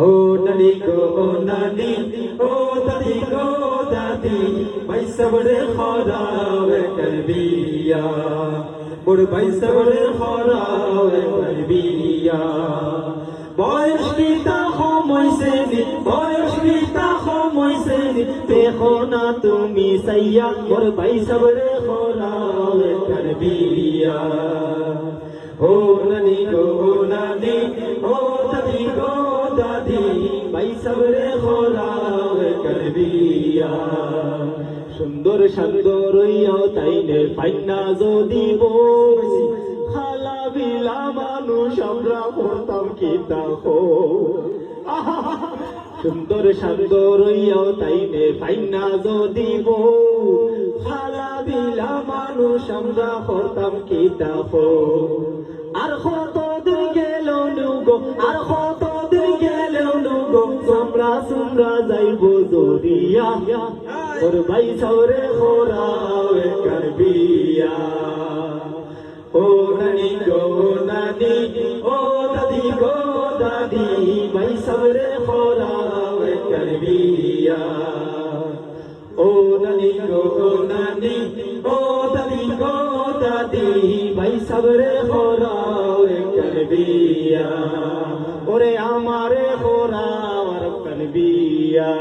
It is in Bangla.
ও নানি গো ও নানি ও দাদি গো দাদি ভাই সবরে খরাবে করবিয়া মোর ভাই সবরে খরাবে করবিয়া বয়স কিতা সময়ছে নি বয়স কিতা সময়ছে নি দেখো না তুমি সাইয়া মোর ভাই সবরে খরাবে করবিয়া ও নানি গো নানি ও দাদি ভাই সবরে খোরাবে করবিয়া সুন্দর সুন্দর ইয়াও তাইনে ফাইনা যদি বসি খালা বিলা মানুষ আমরা পড়তাম কিতা হো সুন্দর ইয়াও তাইনে ফাইনা যদি খালা বিলা মানুষ আমরা কিতা হো আমরা যাইব জরিয়া। ওর ভাই সরে খোরাবে করবিয়া। ও নানি গো নানি, ও দাদি গো দাদি, ভাই সরে খোরাবে করবিয়া। ও নানি গো নানি, ও দাদি গো দাদি, ভাই সবরে খোরাওয়ে কলবিয়া ওরে আমারে খোরাওয়ার তালবিয়া